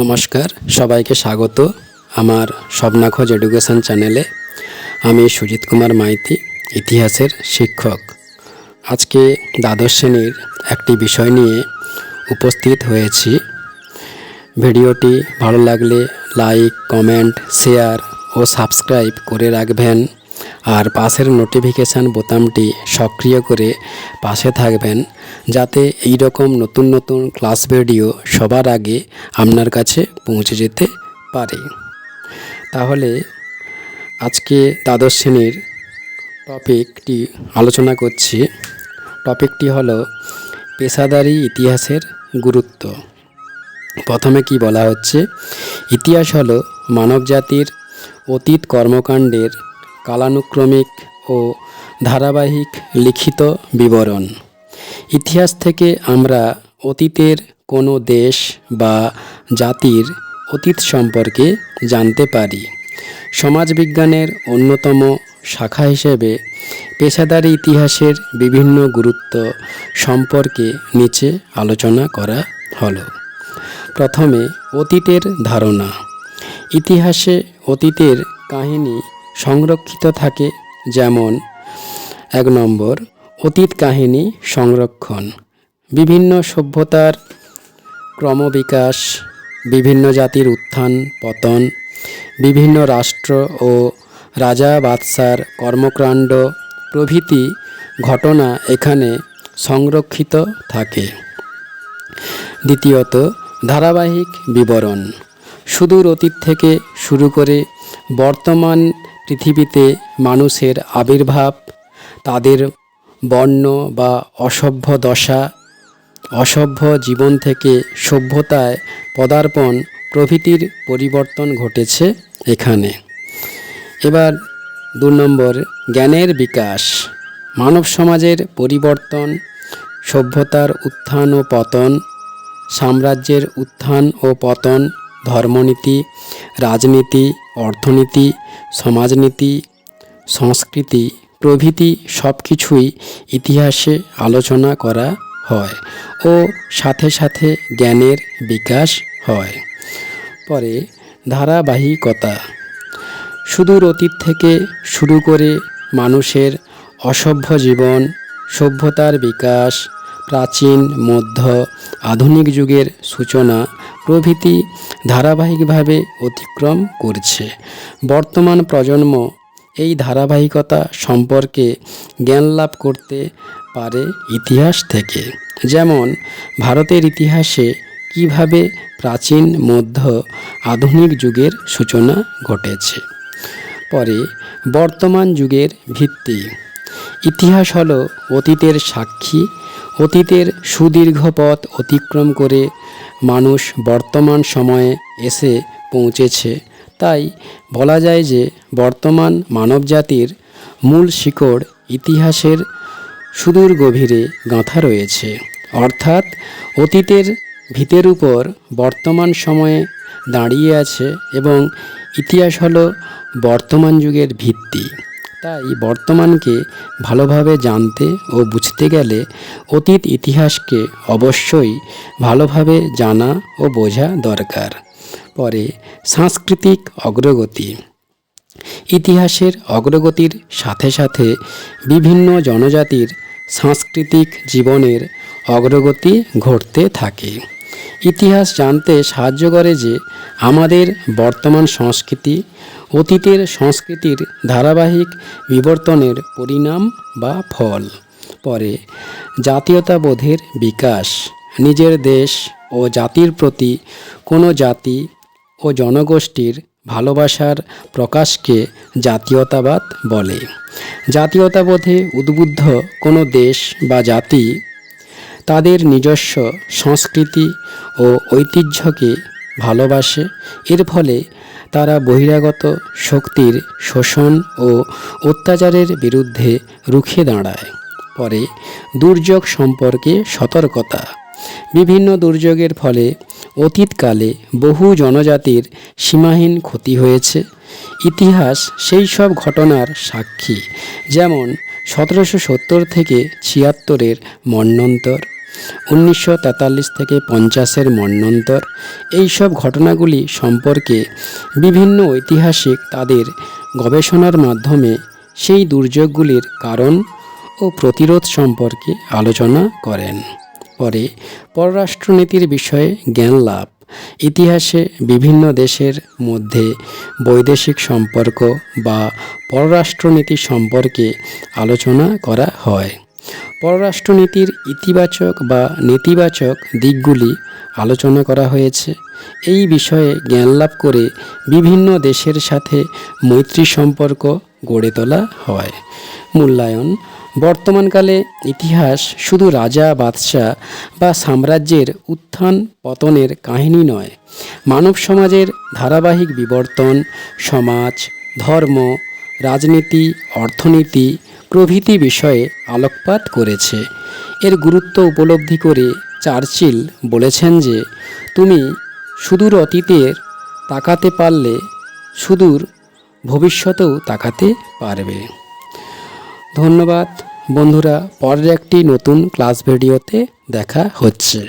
নমস্কার, সবাইকে স্বাগত আমার স্বপ্নাখোঁজ এডুকেশন চ্যানেলে। আমি সুজিত কুমার মাইতি, ইতিহাসের শিক্ষক। আজকে দ্বাদশ শ্রেণির একটি বিষয় নিয়ে উপস্থিত হয়েছি। ভিডিওটি ভালো লাগলে লাইক, কমেন্ট, শেয়ার ও সাবস্ক্রাইব করে রাখবেন। আর পাশের নোটিফিকেশান বোতামটি সক্রিয় করে পাশে থাকবেন যাতে এই রকম নতুন নতুন ক্লাস ভিডিও সবার আগে আপনার কাছে পৌঁছে যেতে পারে। তাহলে আজকে দ্বাদশ শ্রেণির টপিকটি আলোচনা করছি। টপিকটি হলো পেশাদারি ইতিহাসের গুরুত্ব। প্রথমে কি বলা হচ্ছে? ইতিহাস হলো মানবজাতির অতীত কর্মকাণ্ডের কালানুক্রমিক ও ধারাবাহিক লিখিত বিবরণ। ইতিহাস থেকে আমরা অতীতের কোনো দেশ বা জাতির অতীত সম্পর্কে জানতে পারি। সমাজবিজ্ঞানের অন্যতম শাখা হিসেবে পেশাদারি ইতিহাসের বিভিন্ন গুরুত্ব সম্পর্কে নিচে আলোচনা করা হলো। প্রথমে অতীতের ধারণা। ইতিহাসে অতীতের কাহিনী সংরক্ষিত থাকে, যেমন এক নম্বর, অতীত কাহিনী সংরক্ষণ। বিভিন্ন সভ্যতার ক্রমবিকাশ, বিভিন্ন জাতির উত্থান, পতন, বিভিন্ন রাষ্ট্র ও রাজা বাদশার কর্মকাণ্ড, প্রভৃতি ঘটনা এখানে সংরক্ষিত থাকে। দ্বিতীয়ত, ধারাবাহিক বিবরণ। সুদূর অতীত থেকে শুরু করে বর্তমান পৃথিবীতে মানুষের আবির্ভাব, তাদের বর্ণ বা অসভ্য দশা, অসভ্য জীবন থেকে সভ্যতায় পদার্পণ প্রভৃতির পরিবর্তন ঘটেছে এখানে। এবার দু নম্বর, জ্ঞানের বিকাশ। মানব সমাজের পরিবর্তন, সভ্যতার উত্থান ও পতন, সাম্রাজ্যের উত্থান ও পতন ধর্মনীতি, রাজনীতি, অর্থনীতি, সমাজনীতি, সংস্কৃতি প্রভৃতি সব কিছুই ইতিহাসে আলোচনা করা হয় ও সাথে সাথে জ্ঞানের বিকাশ হয়। পরে ধারাবাহিকতা। সুদূর অতীত থেকে শুরু করে মানুষের অসভ্য জীবন, সভ্যতার বিকাশ প্রাচীন, মধ্য, আধুনিক যুগের সূচনা প্রভৃতি ধারাবাহিকভাবে অতিক্রম করছে। বর্তমান প্রজন্ম এই ধারাবাহিকতা সম্পর্কে জ্ঞান লাভ করতে পারে ইতিহাস থেকে। যেমন, ভারতের ইতিহাসে কীভাবে প্রাচীন, মধ্য, আধুনিক যুগের সূচনা ঘটেছে। পরে, বর্তমান যুগের ভিত্তি। ইতিহাস হলো অতীতের সাক্ষী অতীতের সুদীর্ঘ পথ অতিক্রম করে মানুষ বর্তমান সময়ে এসে পৌঁছেছে। তাই বলা যায় যে বর্তমান মানবজাতির মূল শিকড় ইতিহাসের সুদূর গভীরে গাঁথা রয়েছে। অর্থাৎ অতীতের ভিতের উপর বর্তমান সময়ে দাঁড়িয়ে আছে এবং ইতিহাস হলো বর্তমান যুগের ভিত্তি। তাই বর্তমানকে ভালোভাবে জানতে ও বুঝতে গেলে অতীত ইতিহাসকে অবশ্যই ভালোভাবে জানা ও বোঝা দরকার। পরে সাংস্কৃতিক অগ্রগতি। ইতিহাসের অগ্রগতির সাথে সাথে বিভিন্ন জনজাতির সাংস্কৃতিক জীবনের অগ্রগতি ঘটতে থাকে। ইতিহাস জানতে সাহায্য করে যে আমাদের বর্তমান সংস্কৃতি, অতীতের সংস্কৃতির ধারাবাহিক বিবর্তনের পরিণাম বা ফল। পরে জাতীয়তাবোধের বিকাশ। নিজের দেশ ও জাতির প্রতি কোনো জাতি ও জনগোষ্ঠীর ভালোবাসার প্রকাশকে জাতীয়তাবাদ বলে। জাতীয়তাবোধে উদ্বুদ্ধ কোনো দেশ বা জাতি তাদের নিজস্ব সংস্কৃতি ও ঐতিহ্যকে ভালোবাসে। এর ফলে তারা বহিরাগত শক্তির শোষণ ও অত্যাচারের বিরুদ্ধে রুখে দাঁড়ায়। পরে দুর্যোগ সম্পর্কে সতর্কতা। বিভিন্ন দুর্যোগের ফলে অতীতকালে বহু জনজাতির সীমাহীন ক্ষতি হয়েছে। ইতিহাস সেই সব ঘটনার সাক্ষী, যেমন সতেরোশো সত্তর থেকে ছিয়াত্তরের মন্বন্তর উনিশশো তেতাল্লিশ থেকে পঞ্চাশের মন্বন্তর এইসব ঘটনাগুলি সম্পর্কে বিভিন্ন ঐতিহাসিক তাদের গবেষণার মাধ্যমে সেই দুর্যোগগুলির কারণ ও প্রতিরোধ সম্পর্কে আলোচনা করেন। পরে পররাষ্ট্রনীতির বিষয়ে জ্ঞান লাভ। ইতিহাসে বিভিন্ন দেশের মধ্যে বৈদেশিক সম্পর্ক বা পররাষ্ট্রনীতি সম্পর্কে আলোচনা করা হয়। পররাষ্ট্রনীতির ইতিবাচক বা নেতিবাচক দিকগুলি আলোচনা করা হয়েছে। এই বিষয়ে জ্ঞান লাভ করে বিভিন্ন দেশের সাথে মৈত্রী সম্পর্ক গড়ে তোলা হয়। মূল্যায়ন। বর্তমানকালে ইতিহাস শুধু রাজা, বাদশাহ বা সাম্রাজ্যের উত্থান পতনের কাহিনী নয়। মানব সমাজের ধারাবাহিক বিবর্তন, সমাজ, ধর্ম, রাজনীতি, অর্থনীতি প্রভৃতি বিষয়ে আলোকপাত করেছে। এর গুরুত্ব উপলব্ধি করে চার্চিল বলেছেন যে, তুমি সুদূর অতীতের তাকাতে পারলে সুদূর ভবিষ্যতেও তাকাতে পারবে। ধন্যবাদ বন্ধুরা, পরের একটি নতুন ক্লাস ভিডিওতে দেখা হচ্ছে।